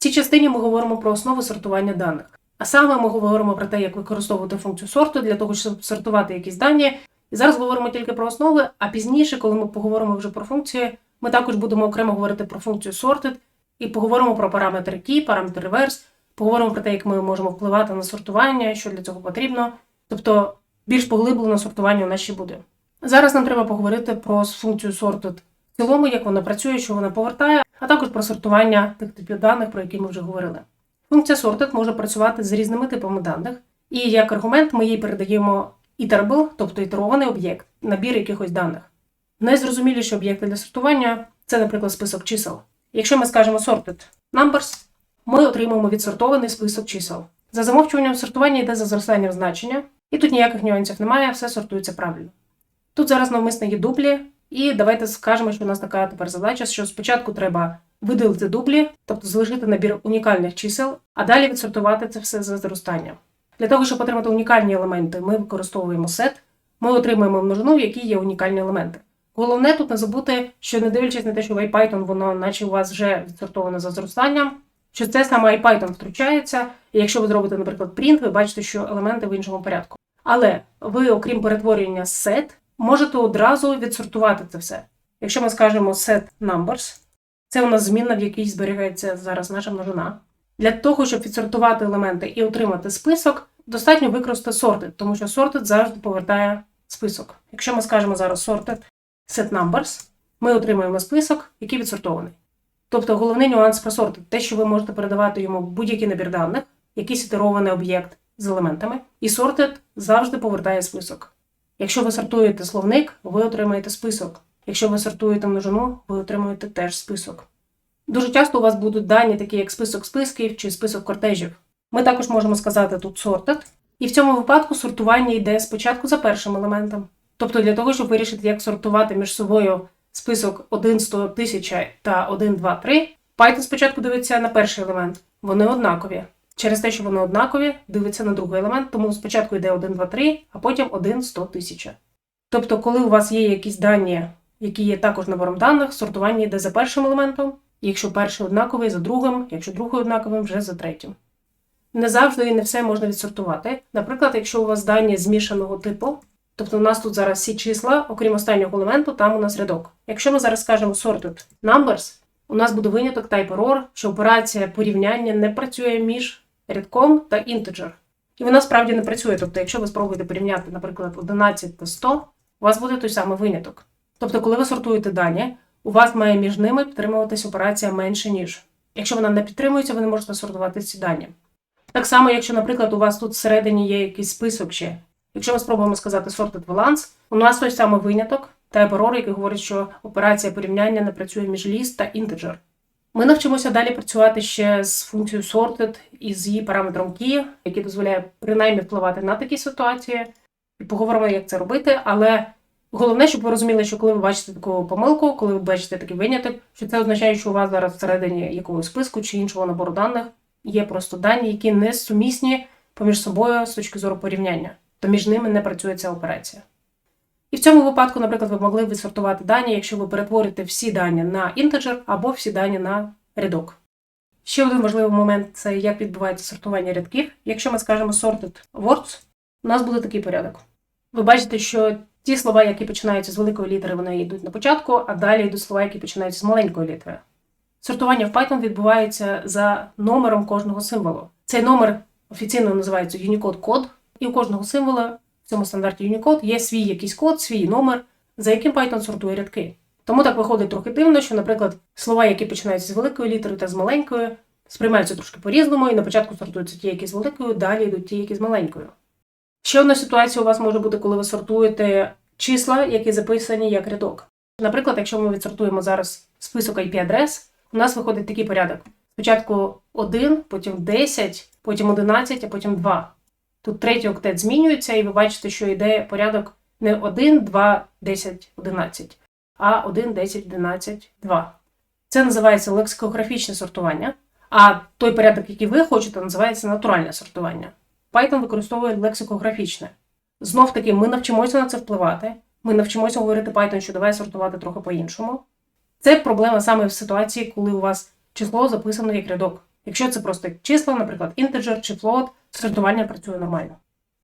Цій частині ми говоримо про основи сортування даних. А саме ми говоримо про те, як використовувати функцію сорту для того, щоб сортувати якісь дані. І зараз говоримо тільки про основи, а пізніше, коли ми поговоримо вже про функції, ми також будемо окремо говорити про функцію sorted і поговоримо про параметр key, параметр reverse, поговоримо про те, як ми можемо впливати на сортування, що для цього потрібно. Тобто більш поглиблено сортування у нас ще буде. Зараз нам треба поговорити про функцію sorted в цілому, як вона працює, що вона повертає, а також про сортування тих типів даних, про які ми вже говорили. Функція sorted може працювати з різними типами даних, і як аргумент ми їй передаємо iterable, тобто ітерований об'єкт, набір якихось даних. Найзрозуміліші об'єкти для сортування це, наприклад, список чисел. Якщо ми скажемо sorted numbers, ми отримаємо відсортований список чисел. За замовчуванням сортування йде за зростанням значення, і тут ніяких нюансів немає, все сортується правильно. Тут зараз навмисно є дублі, і давайте скажемо, що у нас така тепер задача, що спочатку треба видалити дублі, тобто залишити набір унікальних чисел, а далі відсортувати це все за зростанням. Для того, щоб отримати унікальні елементи, ми використовуємо set, ми отримуємо множину, в якій є унікальні елементи. Головне тут не забути, що не дивлячись на те, що в IPython воно, наче у вас вже відсортоване за зростанням, що це саме IPython втручається, і якщо ви зробите, наприклад, print, ви бачите, що елементи в іншому порядку. Але ви, окрім перетворення set, можете одразу відсортувати це все. Якщо ми скажемо set numbers, це у нас змінна, в якій зберігається зараз наша множина. Для того, щоб відсортувати елементи і отримати список, достатньо використати sorted, тому що sorted завжди повертає список. Якщо ми скажемо зараз sorted set numbers, ми отримаємо список, який відсортований. Тобто головний нюанс про sorted – те, що ви можете передавати йому будь-який набір даних, якийсь ітерований об'єкт з елементами, і sorted завжди повертає список. Якщо ви сортуєте словник, ви отримаєте список. Якщо ви сортуєте множину, ви отримуєте теж список. Дуже часто у вас будуть дані, такі як список списків чи список кортежів. Ми також можемо сказати тут sorted, і в цьому випадку сортування йде спочатку за першим елементом. Тобто для того, щоб вирішити, як сортувати між собою список 1, 100, 1000 та 1, 2, 3, Python спочатку дивиться на перший елемент. Вони однакові. Через те, що вони однакові, дивиться на другий елемент, тому спочатку йде 1, 2, 3, а потім 1, 100, 1000. Тобто, коли у вас є якісь дані, які є також набором даних, сортування йде за першим елементом, якщо перший однаковий за другим, якщо другий однаковий вже за третім. Не завжди і не все можна відсортувати. Наприклад, якщо у вас дані змішаного типу, тобто у нас тут зараз всі числа, окрім останнього елементу, там у нас рядок. Якщо ми зараз скажемо sorted numbers, у нас буде виняток type error, що операція порівняння не працює між рядком та integer. І вона справді не працює. Тобто, якщо ви спробуєте порівняти, наприклад, 11 та 100, у вас буде той самий виняток. Тобто, коли ви сортуєте дані, у вас має між ними підтримуватись операція менше, ніж. Якщо вона не підтримується, ви не можете сортувати ці дані. Так само, якщо, наприклад, у вас тут всередині є якийсь список ще. Якщо ми спробуємо сказати sorted balance, у нас той самий виняток, type error, який говорить, що операція порівняння не працює між list та integer. Ми навчимося далі працювати ще з функцією sorted і з її параметром key, який дозволяє принаймні впливати на такі ситуації. І поговоримо, як це робити, але головне, щоб ви розуміли, що коли ви бачите таку помилку, коли ви бачите такий виняток, що це означає, що у вас зараз всередині якогось списку чи іншого набору даних є просто дані, які не сумісні поміж собою з точки зору порівняння, то між ними не працює ця операція. І в цьому випадку, наприклад, ви могли б відсортувати дані, якщо ви перетворите всі дані на інтеджер або всі дані на рядок. Ще один важливий момент це як відбувається сортування рядків. Якщо ми скажемо sorted words, у нас буде такий порядок. Ви бачите, що ті слова, які починаються з великої літери, вони йдуть на початку, а далі йдуть слова, які починаються з маленької літери. Сортування в Python відбувається за номером кожного символу. Цей номер офіційно називається Unicode код, і у кожного символа цьому стандарті Unicode є свій якийсь код, свій номер, за яким Python сортує рядки. Тому так виходить трохи дивно, що, наприклад, слова, які починаються з великої літери та з маленької, сприймаються трошки по-різному, і на початку сортуються ті, які з великою, далі йдуть ті, які з маленькою. Ще одна ситуація у вас може бути, коли ви сортуєте числа, які записані як рядок. Наприклад, якщо ми відсортуємо зараз список IP-адрес, у нас виходить такий порядок. Спочатку 1, потім 10, потім 11, а потім 2. Тут третій октет змінюється, і ви бачите, що йде порядок не 1, 2, 10, 11, а 1, 10, 11, 2. Це називається лексикографічне сортування. А той порядок, який ви хочете, називається натуральне сортування. Python використовує лексикографічне. Знов таки, ми навчимося на це впливати. Ми навчимося говорити Python, що давай сортувати трохи по-іншому. Це проблема саме в ситуації, коли у вас число записано як рядок. Якщо це просто числа, наприклад, інтеджер чи флот, сортування працює нормально.